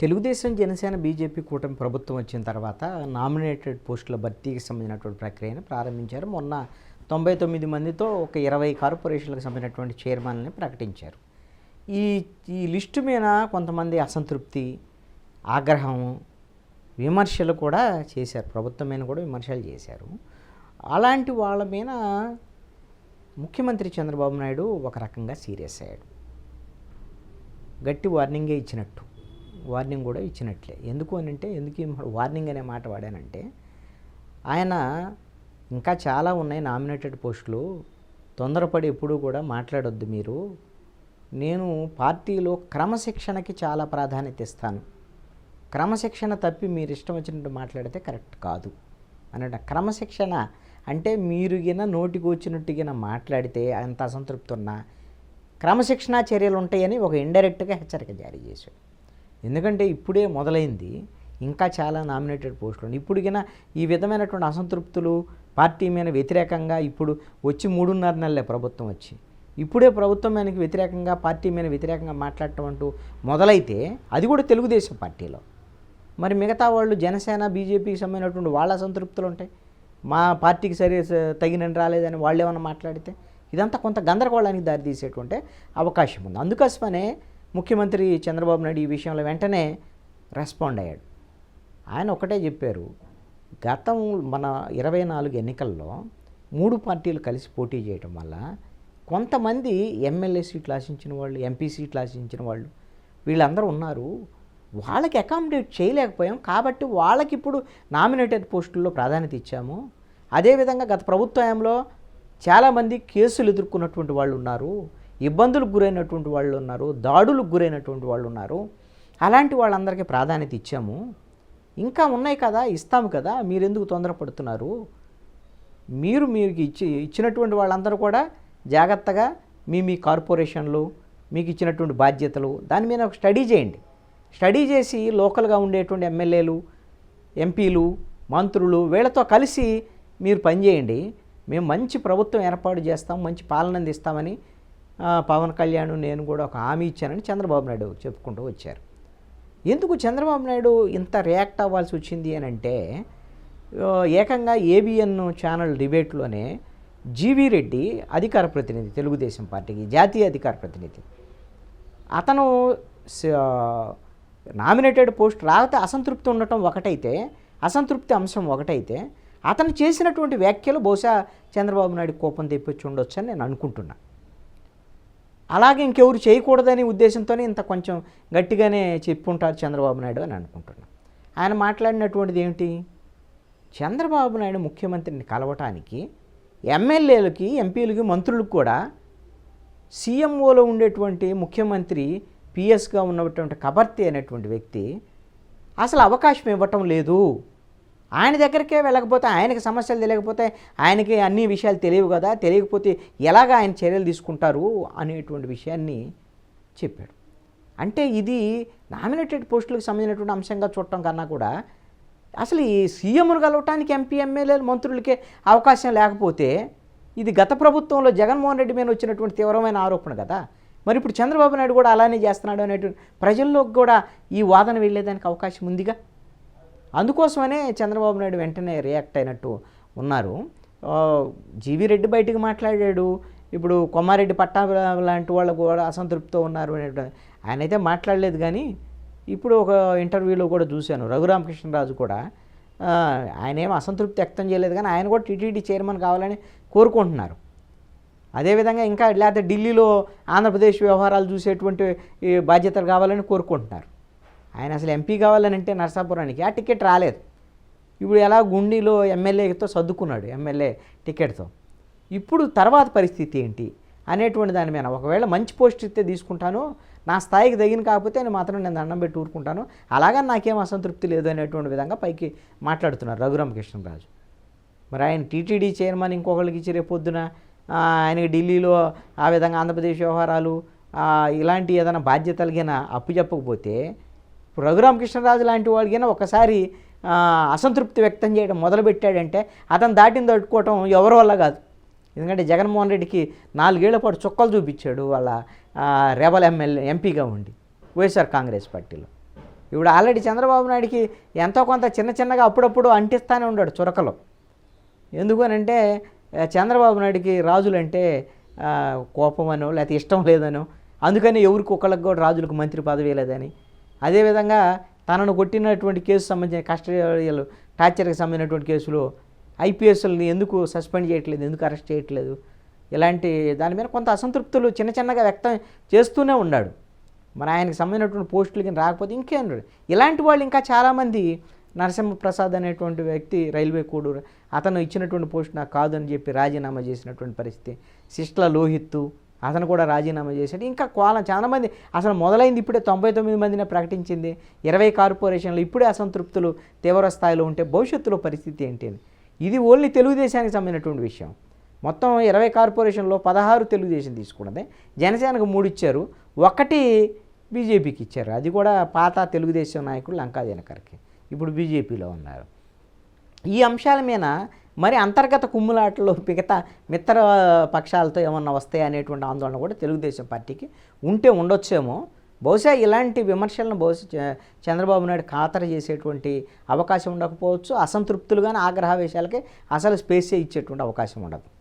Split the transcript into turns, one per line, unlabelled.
Telugu Desam Janasena BJP కూటమి ప్రభుత్వం వచ్చిన తర్వాత నామినేటెడ్ పోస్టుల భర్తీకి సంబంధించినటువంటి ప్రక్రియను ప్రారంభించారు. మొన్న తొంభై తొమ్మిది మందితో ఒక ఇరవై కార్పొరేషన్లకు సంబంధించినటువంటి చైర్మన్ని ప్రకటించారు. ఈ ఈ లిస్టు మీద కొంతమంది అసంతృప్తి ఆగ్రహం విమర్శలు కూడా చేశారు. ప్రభుత్వం మీద కూడా విమర్శలు చేశారు. అలాంటి వాళ్ళ మీద ముఖ్యమంత్రి చంద్రబాబు నాయుడు ఒక రకంగా సీరియస్ అయ్యాడు. గట్టి వార్నింగే ఇచ్చినట్టు. వార్నింగ్ కూడా ఇచ్చినట్లే. ఎందుకు అని అంటే ఎందుకు వార్నింగ్ అనే మాట వాడానంటే ఆయన ఇంకా చాలా ఉన్నాయి నామినేటెడ్ పోస్టులు. తొందరపడి ఎప్పుడూ కూడా మాట్లాడొద్దు మీరు. నేను పార్టీలో క్రమశిక్షణకి చాలా ప్రాధాన్యత ఇస్తాను. క్రమశిక్షణ తప్పి మీరు ఇష్టం వచ్చినట్టు మాట్లాడితే కరెక్ట్ కాదు. అన్నట్టు క్రమశిక్షణ అంటే మీరు గిన నోటికి వచ్చినట్టు మాట్లాడితే అంత అసంతృప్తి ఉన్నా క్రమశిక్షణా చర్యలు ఉంటాయని ఒక ఇండైరెక్ట్గా హెచ్చరిక జారీ చేశాడు. ఎందుకంటే ఇప్పుడే మొదలైంది. ఇంకా చాలా నామినేటెడ్ పోస్టులు ఇప్పటికైనా ఈ విధమైనటువంటి అసంతృప్తులు పార్టీ మీద వ్యతిరేకంగా ఇప్పుడు వచ్చి మూడున్నర నెలలే ప్రభుత్వం వచ్చి. ఇప్పుడే ప్రభుత్వం మీదకి వ్యతిరేకంగా పార్టీ మీద వ్యతిరేకంగా మాట్లాడటం అంటూ మొదలైతే అది కూడా తెలుగుదేశం పార్టీలో. మరి మిగతా వాళ్ళు జనసేన బీజేపీకి సంబంధించినటువంటి వాళ్ళ అసంతృప్తులు ఉంటాయి. మా పార్టీకి సరి తగినని రాలేదని వాళ్ళు ఏమైనా మాట్లాడితే ఇదంతా కొంత గందరగోళానికి దారితీసేటువంటి అవకాశం ఉంది. అందుకోసమనే ముఖ్యమంత్రి చంద్రబాబు నాయుడు ఈ విషయంలో వెంటనే రెస్పాండ్ అయ్యాడు. ఆయన ఒకటే చెప్పారు గతం మన ఇరవై నాలుగు ఎన్నికల్లో మూడు పార్టీలు కలిసి పోటీ చేయడం వల్ల కొంతమంది ఎమ్మెల్యే సీట్లు ఆశించిన వాళ్ళు ఎంపీ సీట్లు ఆశించిన వాళ్ళు వీళ్ళందరూ ఉన్నారు. వాళ్ళకి అకామిడేట్ చేయలేకపోయాం కాబట్టి వాళ్ళకి ఇప్పుడు నామినేటెడ్ పోస్టుల్లో ప్రాధాన్యత ఇచ్చాము. అదేవిధంగా గత ప్రభుత్వంలో చాలామంది కేసులు ఎదుర్కొన్నటువంటి వాళ్ళు ఉన్నారు. ఇబ్బందులకు గురైనటువంటి వాళ్ళు ఉన్నారు దాడులకు గురైనటువంటి వాళ్ళు ఉన్నారు. అలాంటి వాళ్ళందరికీ ప్రాధాన్యత ఇచ్చాము. ఇంకా ఉన్నాయి కదా ఇస్తాము కదా మీరెందుకు తొందరపడుతున్నారు? మీరు మీకు ఇచ్చి ఇచ్చినటువంటి వాళ్ళందరూ కూడా జాగ్రత్తగా మీ మీ కార్పొరేషన్లు మీకు ఇచ్చినటువంటి బాధ్యతలు దాని మీద ఒక స్టడీ చేయండి. స్టడీ చేసి లోకల్గా ఉండేటువంటి ఎమ్మెల్యేలు ఎంపీలు మంత్రులు వీళ్ళతో కలిసి మీరు పనిచేయండి మేము మంచి ప్రభుత్వం ఏర్పాటు చేస్తాం మంచి పాలన అందిస్తామని పవన్ కళ్యాణ్ నేను కూడా ఒక హామీ ఇచ్చానని చంద్రబాబు నాయుడు చెప్పుకుంటూ వచ్చారు. ఎందుకు చంద్రబాబు నాయుడు ఇంత రియాక్ట్ అవ్వాల్సి వచ్చింది అని అంటే ఏకంగా ఏబిఎన్ ఛానల్ డిబేట్లోనే జీవీ రెడ్డి అధికార ప్రతినిధి తెలుగుదేశం పార్టీకి జాతీయ అధికార ప్రతినిధి. అతను నామినేటెడ్ పోస్ట్ రాకపోతే అసంతృప్తి ఉండటం ఒకటైతే అసంతృప్తి అంశం ఒకటైతే అతను చేసినటువంటి వ్యాఖ్యలు బహుశా చంద్రబాబు నాయుడు కోపం తెప్పించి ఉండొచ్చని నేను అనుకుంటున్నా. అలాగే ఇంకెవరు చేయకూడదనే ఉద్దేశంతోనే ఇంత కొంచెం గట్టిగానే చెప్పుంటారు చంద్రబాబు నాయుడు అని అనుకుంటున్నాను. ఆయన మాట్లాడినటువంటిది ఏమిటి? చంద్రబాబు నాయుడు ముఖ్యమంత్రిని కలవటానికి ఎమ్మెల్యేలకి ఎంపీలకి మంత్రులకు కూడా సీఎంఓలో ఉండేటువంటి ముఖ్యమంత్రి పిఎస్గా ఉన్నటువంటి కబర్తి అనేటువంటి వ్యక్తి అసలు అవకాశం ఇవ్వటం లేదు. ఆయన దగ్గరికే వెళ్ళకపోతే ఆయనకి సమస్యలు తెలియకపోతే ఆయనకి అన్ని విషయాలు తెలియవు కదా తెలియకపోతే ఎలాగ ఆయన చర్యలు తీసుకుంటారు అనేటువంటి విషయాన్ని చెప్పాడు. అంటే ఇది నామినేటెడ్ పోస్టులకు సంబంధించినటువంటి అంశంగా చూడటం కన్నా కూడా అసలు ఈ సీఎంను కలవటానికి ఎంపీ ఎమ్మెల్యేలు మంత్రులకే అవకాశం లేకపోతే ఇది గత ప్రభుత్వంలో జగన్మోహన్ రెడ్డి మీద వచ్చినటువంటి తీవ్రమైన ఆరోపణ కదా. మరి ఇప్పుడు చంద్రబాబు నాయుడు కూడా అలానే చేస్తున్నాడు అనేటువంటి ప్రజల్లోకి కూడా ఈ వాదన వెళ్ళేదానికి అవకాశం ఉందిగా? అందుకోసమనే చంద్రబాబు నాయుడు వెంటనే రియాక్ట్ అయినట్టు ఉన్నారు. జీవి జీవీ రెడ్డి బయటికి మాట్లాడాడు. ఇప్పుడు కొమ్మారెడ్డి పట్టా లాంటి వాళ్ళు కూడా అసంతృప్తితో ఉన్నారు అనేటువంటి ఆయన అయితే మాట్లాడలేదు కానీ ఇప్పుడు ఒక ఇంటర్వ్యూలో కూడా చూశాను. రఘురామకృష్ణరాజు కూడా. ఆయన ఏం అసంతృప్తి వ్యక్తం చేయలేదు కానీ ఆయన కూడా టీటీడీ చైర్మన్ కావాలని కోరుకుంటున్నారు. అదేవిధంగా ఇంకా లేకపోతే ఢిల్లీలో ఆంధ్రప్రదేశ్ వ్యవహారాలు చూసేటువంటి బాధ్యతలు కావాలని కోరుకుంటున్నారు. ఆయన అసలు ఎంపీ కావాలనంటే నర్సాపురానికి. ఆ టికెట్ రాలేదు. ఇప్పుడు ఎలా గుండీలో ఎమ్మెల్యేతో సర్దుకున్నాడు ఎమ్మెల్యే టికెట్తో. ఇప్పుడు తర్వాత పరిస్థితి ఏంటి అనేటువంటి దాని మీద. ఒకవేళ మంచి పోస్ట్ ఇస్తే తీసుకుంటాను. నా స్థాయికి తగిన కాకపోతే నేను మాత్రం నేను దండం పెట్టి ఊరుకుంటాను. అలాగని నాకేం అసంతృప్తి లేదు అనేటువంటి విధంగా పైకి మాట్లాడుతున్నారు రఘురామకృష్ణరాజు. మరి ఆయన టీటీడీ చైర్మన్ ఇంకొకరికి ఇచ్చి రేపొద్దున ఆయనకి ఢిల్లీలో ఆ విధంగా ఆంధ్రప్రదేశ్ వ్యవహారాలు ఇలాంటి ఏదైనా బాధ్యతలు గిన అప్పు చెప్పకపోతే ఇప్పుడు రఘురామకృష్ణరాజు లాంటి వాడికైనా ఒకసారి అసంతృప్తి వ్యక్తం చేయడం మొదలుపెట్టాడంటే అతను దాటిని తట్టుకోవటం ఎవరి వల్ల కాదు. ఎందుకంటే జగన్మోహన్ రెడ్డికి నాలుగేళ్ళ పాటు చుక్కలు చూపించాడు వాళ్ళ రెబల్ ఎమ్మెల్యే ఎంపీగా ఉండి వైఎస్ఆర్ కాంగ్రెస్ పార్టీలో. ఇప్పుడు ఆల్రెడీ చంద్రబాబు నాయుడికి ఎంతో కొంత చిన్న చిన్నగా అప్పుడప్పుడు అంటిస్తానే ఉన్నాడు చురకలు. ఎందుకనంటే అంటే చంద్రబాబు నాయుడికి రాజులంటే కోపమనో లేకపోతే ఇష్టం లేదనో అందుకని ఎవరికి ఒకళ్ళకి కూడా రాజులకు మంత్రి పదవి లేదని అదేవిధంగా తనను కొట్టినటువంటి కేసు సంబంధించిన కస్టడీలు టార్చర్కి సంబంధించినటువంటి కేసులో ఐపీఎస్ఎల్ని ఎందుకు సస్పెండ్ చేయట్లేదు ఎందుకు అరెస్ట్ చేయట్లేదు? ఇలాంటి దాని మీద కొంత అసంతృప్తులు చిన్న చిన్నగా వ్యక్తం చేస్తూనే ఉన్నాడు. మన ఆయనకి సంబంధించినటువంటి పోస్టులకి రాకపోతే ఇంకేం ఇలాంటి వాళ్ళు ఇంకా చాలామంది నరసింహప్రసాద్ అనేటువంటి వ్యక్తి రైల్వే కూడూరు అతను ఇచ్చినటువంటి పోస్ట్ నాకు కాదని చెప్పి రాజీనామా చేసినటువంటి పరిస్థితి. శిష్ల లోహిత్తు అతను కూడా రాజీనామా చేశాడు. ఇంకా కోలం చాలామంది అసలు మొదలైంది ఇప్పుడే తొంభై తొమ్మిది మందినే ప్రకటించింది. ఇరవై కార్పొరేషన్లు ఇప్పుడే అసంతృప్తులు తీవ్ర స్థాయిలో ఉంటే భవిష్యత్తులో పరిస్థితి ఏంటి అని. ఇది ఓన్లీ తెలుగుదేశానికి సంబంధించినటువంటి విషయం. మొత్తం ఇరవై కార్పొరేషన్లో పదహారు తెలుగుదేశం తీసుకున్నది. జనసేనకు మూడు ఇచ్చారు. ఒకటి బీజేపీకి ఇచ్చారు. అది కూడా పాత తెలుగుదేశం నాయకుడు లంకా జనకర్కి ఇప్పుడు బీజేపీలో ఉన్నారు. ఈ అంశాల మీద మరి అంతర్గత కుమ్ములాటలో మిగతా మిత్ర పక్షాలతో ఏమన్నా వస్తాయి అనేటువంటి ఆందోళన కూడా తెలుగుదేశం పార్టీకి ఉంటే ఉండొచ్చేమో. బహుశా ఇలాంటి విమర్శలను బహుశా చంద్రబాబు నాయుడు ఖాతరు చేసేటువంటి అవకాశం ఉండకపోవచ్చు. అసంతృప్తులుగానే ఆగ్రహావేశాలకి అసలు స్పేసే ఇచ్చేటువంటి అవకాశం ఉండదు.